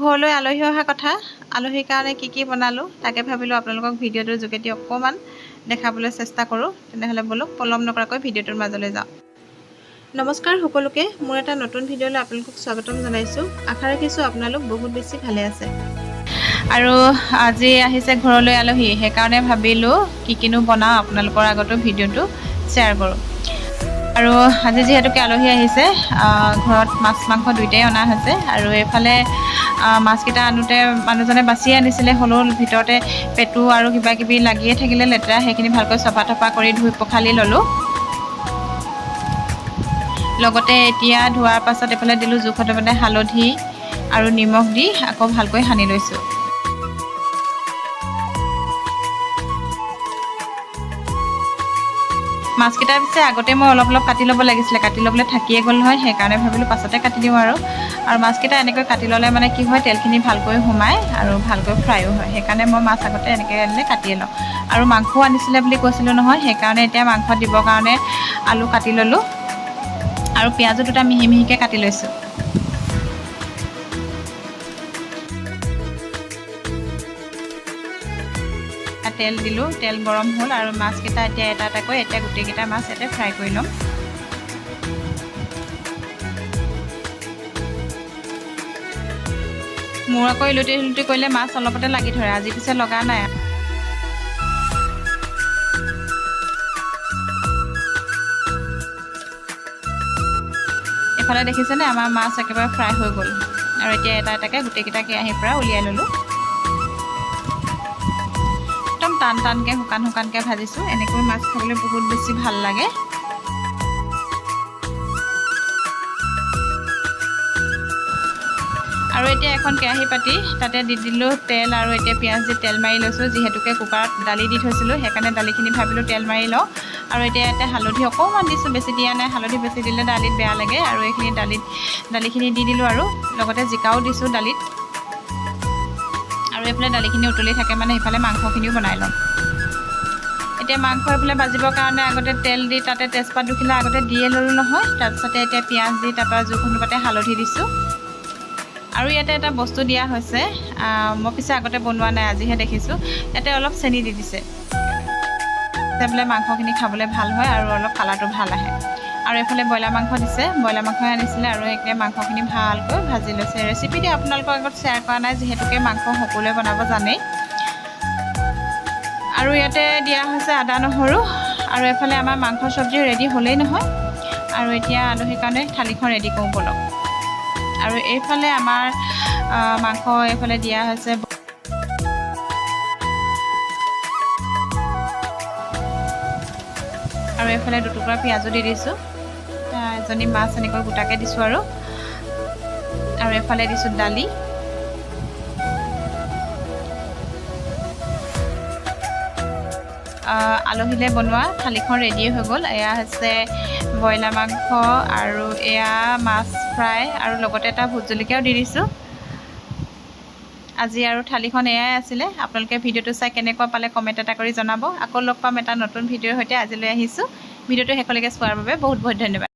ঘৰলৈ আলহী অহা কথা। আলহীৰ কাৰণে কি কি বনালোঁ তাকে ভাবিলোঁ আপোনালোকক ভিডিঅ'টোৰ যোগেদি অকণমান দেখাবলৈ চেষ্টা কৰোঁ। তেনেহ'লে ব'লক পলম নকৰাকৈ ভিডিঅ'টোৰ মাজলৈ যাওঁ। নমস্কাৰ সকলোকে মোৰ এটা নতুন ভিডিঅ'লৈ আপোনালোকক স্বাগতম জনাইছোঁ। আশা ৰাখিছোঁ আপোনালোক বহুত বেছি ভালে আছে। আৰু আজি আহিছে ঘৰলৈ আলহী সেইকাৰণে ভাবিলোঁ কি কিনো বনাওঁ আপোনালোকৰ আগতো ভিডিঅ'টো শ্বেয়াৰ কৰোঁ। আৰু আজি যিহেতুকে আলহী আহিছে আহ, ঘৰত মাছ মাংস দুয়োটাই অনা হৈছে আৰু এইফালে মাছকেইটা আনোতে মানুহজনে বাছিয়ে আনিছিলে হ'লেও ভিতৰতে পেটু আৰু কিবা কিবি লাগিয়ে থাকিলে লেতেৰা সেইখিনি ভালকৈ চফা তফা কৰি ধুই পখালি ল'লোঁ। লগতে এতিয়া ধোৱাৰ পাছত এইফালে দিলোঁ জোখতে মানে হালধি আৰু নিমখ দি আকৌ ভালকৈ সানি লৈছোঁ। মাছকেইটা পিছে আগতে মই অলপ অলপ কাটি ল'ব লাগিছিলে কাটি ল'বলৈ থাকিয়ে গ'ল নহয় সেইকাৰণে ভাবিলোঁ পাছতে কাটি দিওঁ আৰু। আৰু মাছকেইটা এনেকৈ কাটি ল'লে মানে কি হয় তেলখিনি ভালকৈ সোমায় আৰু ভালকৈ ফ্ৰাইও হয় সেইকাৰণে মই মাছ আগতে এনেকৈ আনিলে কাটিয়ে লওঁ। আৰু মাংসও আনিছিলে বুলি কৈছিলোঁ নহয় সেইকাৰণে এতিয়া মাংস দিবৰ কাৰণে আলু কাটি ল'লোঁ। আৰু পিঁয়াজো দুটা মিহি মিহিকৈ কাটি লৈছোঁ। তেল দিলোঁ তেল গৰম হ'ল আৰু মাছকেইটা এতিয়া এটা এটাকৈ এতিয়া গোটেইকেইটা মাছ ইয়াতে ফ্ৰাই কৰি ল'ম। মোৰ আকৌ ইলুটি শিলুটি কৰিলে মাছ অলপতে লাগি ধৰে আজি পিছে লগা নাই। এইফালে দেখিছেনে? আমাৰ মাছ একেবাৰে ফ্ৰাই হৈ গ'ল। আৰু এতিয়া এটা এটাকৈ গোটেইকেইটা কেৰাহীৰ পৰা উলিয়াই ল'লোঁ। টান টানকৈ শুকান শুকানকৈ ভাজিছোঁ। এনেকৈ মাছ খাবলৈ বহুত বেছি ভাল লাগে। আৰু এতিয়া এখন কেৰাহী পাতি তাতে দি দিলোঁ তেল আৰু এতিয়া পিঁয়াজ দি তেল মাৰি লৈছোঁ। যিহেতুকে কুকাৰত দালি দি থৈছিলোঁ সেইকাৰণে দালিখিনি ভাবিলোঁ তেল মাৰি লওঁ। আৰু এতিয়া ইয়াতে হালধি অকণমান দিছোঁ বেছি দিয়া নাই। হালধি বেছি দিলে দালিত বেয়া লাগে। আৰু এইখিনি দালিত দালিখিনি দি দিলোঁ আৰু। লগতে জিকাও দিছোঁ দালিত। আৰু এইফালে দালিখিনি উতলি থাকে মানে সেইফালে মাংসখিনিও বনাই ল'ম। এতিয়া মাংস এইফালে ভাজিবৰ কাৰণে আগতে তেল দি তাতে তেজপাত দুখিলা আগতে দিয়ে ল'লোঁ নহয় তাৰপিছতে এতিয়া পিঁয়াজ দি তাৰপৰা জোখ অনুপাতে হালধি দিছোঁ। আৰু ইয়াতে এটা বস্তু দিয়া হৈছে মই পিছে আগতে বনোৱা নাই আজিহে দেখিছোঁ। ইয়াতে অলপ চেনি দি দিছে। বোলে মাংসখিনি খাবলৈ ভাল হয় আৰু অলপ কালাৰটো ভাল আহে। আৰু এইফালে ব্ৰইলাৰ মাংস দিছে। ব্ৰইলাৰ মাংসই আনিছিলে আৰু এতিয়া মাংসখিনি ভালকৈ ভাজি লৈছে। ৰেচিপিটো আপোনালোকৰ আগত শ্বেয়াৰ কৰা নাই যিহেতুকে মাংস সকলোৱে বনাব জানেই। আৰু ইয়াতে দিয়া হৈছে আদা নহৰু। আৰু এইফালে আমাৰ মাংস চব্জি ৰেডি হ'লেই নহয়। আৰু এতিয়া আলহীৰ কাৰণে থালিখন ৰেডি কৰোঁ ব'লক। আৰু এইফালে আমাৰ মাংস এইফালে দিয়া হৈছে আৰু এইফালে দুটুকুৰা পিঁয়াজো দি দিছোঁ। এজনী মাছ এনেকৈ গোটাকৈ দিছোঁ আৰু। আৰু এইফালে দিছোঁ দালি। আলহীলৈ বনোৱা থালিখন ৰেডি হৈ গ'ল। এয়া হৈছে ব্ৰইলাৰ মাংস আৰু এয়া মাছ ফ্ৰাই আৰু লগতে এটা ভোট জলকীয়াও দি দিছোঁ। আজি আৰু থালিখন এয়াই আছিলে। আপোনালোকে ভিডিঅ'টো চাই কেনেকুৱা পালে কমেণ্ট এটা কৰি জনাব। আকৌ লগ পাম এটা নতুন ভিডিঅ'ৰ সৈতে। আজিলৈ আহিছোঁ। ভিডিঅ'টো শেষলৈকে চোৱাৰ বাবে বহুত বহুত ধন্যবাদ।